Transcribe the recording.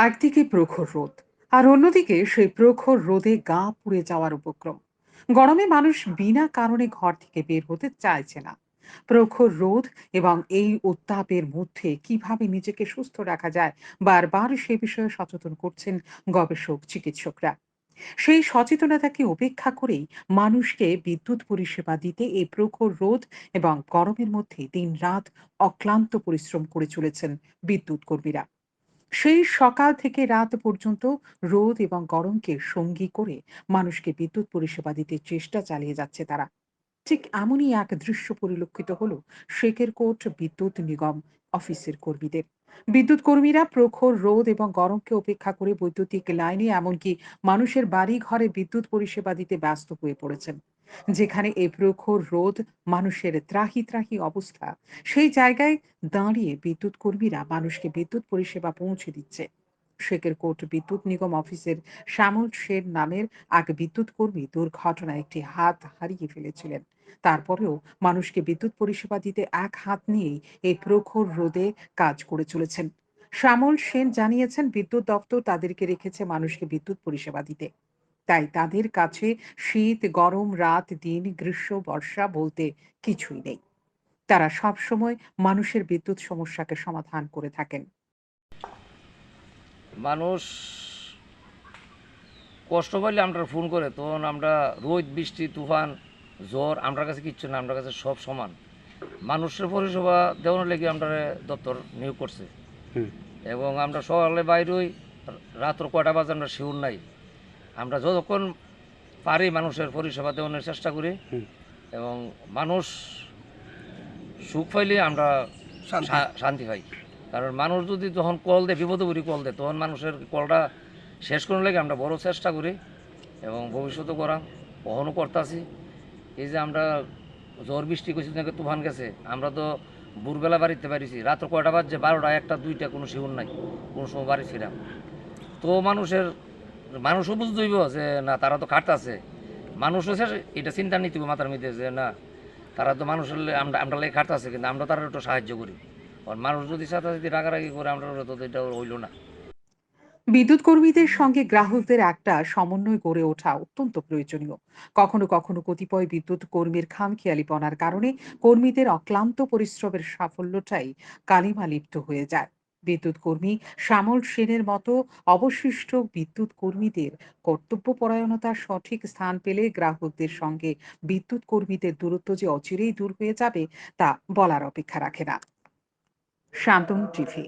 একদিকে প্রখর রোদ, আর অন্যদিকে সেই প্রখর রোদে গা পুড়ে যাওয়ার উপক্রম। গরমে মানুষ বিনা কারণে ঘর থেকে বের হতে চাইছে না। প্রখর রোদ এবং এই উত্তাপের মধ্যে কীভাবে নিজেকে সুস্থ রাখা যায়, বারবার সে বিষয়ে সচেতন করছেন গবেষক, চিকিৎসকরা। সেই সচেতনতাকে উপেক্ষা করেই মানুষকে বিদ্যুৎ পরিষেবা দিতে এই প্রখর রোদ এবং গরমের মধ্যে দিন রাত অক্লান্ত পরিশ্রম করে চলেছেন বিদ্যুৎ কর্মীরা সেই সকাল থেকে রাত পর্যন্ত রোদ এবং গরমকে সঙ্গী করে মানুষকে বিদ্যুৎ পরিষেবা দিতে চেষ্টা চালিয়ে যাচ্ছে তারা। ঠিক এমনই এক দৃশ্য পরিলক্ষিত হলো শেখের কোট বিদ্যুৎ নিগম অফিসের কর্মীদের। বিদ্যুৎ কর্মীরা প্রখর রোদ এবং গরমকে উপেক্ষা করে বৈদ্যুতিক লাইনে এমনকি মানুষের বাড়ি ঘরে বিদ্যুৎ পরিষেবা দিতে ব্যস্ত হয়ে পড়েছেন। যেখানে এই প্রখর রোদ মানুষের ত্রাহি ত্রাহি অবস্থা। সেই জায়গায় দাঁড়িয়ে বিদ্যুৎ কর্মীরা মানুষকে বিদ্যুৎ পরিষেবা পৌঁছে দিচ্ছে। শেকেরকোট বিদ্যুৎ নিগম অফিসের শ্যামল শের নামের এক বিদ্যুৎ কর্মী দুর্ঘটনায় একটি হাত হারিয়ে ফেলেছিলেন। তারপরেও মানুষকে বিদ্যুৎ পরিষেবা দিতে এক হাত নিয়েই এই প্রখর রোদে কাজ করে চলেছেন। শ্যামল সেন জানিয়েছেন, বিদ্যুৎ দপ্তর তাদেরকে রেখেছে মানুষকে বিদ্যুৎ পরিষেবা দিতে। তাই তাদের কাছে শীত গরম রাত দিন গ্রীষ্ম বর্ষা বলতে কিছুই নেই। তারা সব সময় মানুষের বিদ্যুৎ সমস্যাকে সমাধান করে থাকেন। মানুষ কষ্ট পাইলে আমরা ফোন করে তখন আমরা রোদ বৃষ্টি তুফান জ্বর আমরা কাছে কিচ্ছু না আমরা কাছে সব সমান। মানুষের পরিষেবা দেওয়ার লেগে আমরা দপ্তর নিয়োগ করছে। এবং আমরা সকালে বাইরে হই রাত্র কয়টা বাজে আমরা শিউর নাই। আমরা যতক্ষণ পারি মানুষের পরিষেবা দেওয়ানোর চেষ্টা করি এবং মানুষ সুখ পাইলে আমরা শান্তি। পাই। কারণ মানুষ যদি যখন কল দেয় বিপদে পড়ি কল দেয় তখন মানুষের কলটা শেষ করার লাগে আমরা বড় চেষ্টা করি এবং ভবিষ্যতে করা। কখনও করতেছি। এই যে আমরা ঝড় বৃষ্টি করছি নাকি তুফান গেছে আমরা তো ভোরবেলা বাড়িতে পারিছি রাত্র কয়টা বাজছে? বারোটা একটা দুইটা কোনো শিউর নাই। কোনো সময় বাড়ি ছিলাম। তো মানুষের মানুষও বুঝতে হইব যে, না, তারা তো খাটতেছে মানুষ হচ্ছে এটা চিন্তা নিতে হবে মাথার মধ্যে যে, না, তারা তো মানুষের আমরা আমরা লেগে খাটতেছে কিন্তু আমরা তারা একটু সাহায্য করি। আর মানুষ যদি সাথে যদি রাগারাগি করে, আমরা তো এটা হইল না। বিদ্যুৎ কর্মীদের সঙ্গে গ্রাহকদের একটা সমন্বয় গড়ে ওঠা অত্যন্ত প্রয়োজনীয়। কখনো কখনো কতিপয় বিদ্যুৎ কর্মীর খামখেয়ালিপনার কারণে কর্মীদের অক্লান্ত পরিশ্রমের সাফল্যটাই কালিমা লিপ্ত হয়ে যায়। বিদ্যুৎ কর্মী শ্যামল সেনের মতো অবশিষ্ট বিদ্যুৎ কর্মীদের কর্তব্যপরায়ণতার সঠিক স্থান পেলে গ্রাহকদের সঙ্গে বিদ্যুৎ কর্মীদের দূরত্ব যে অচিরেই দূর হয়ে যাবে তা বলার অপেক্ষা রাখে না। শান্তনু টিভি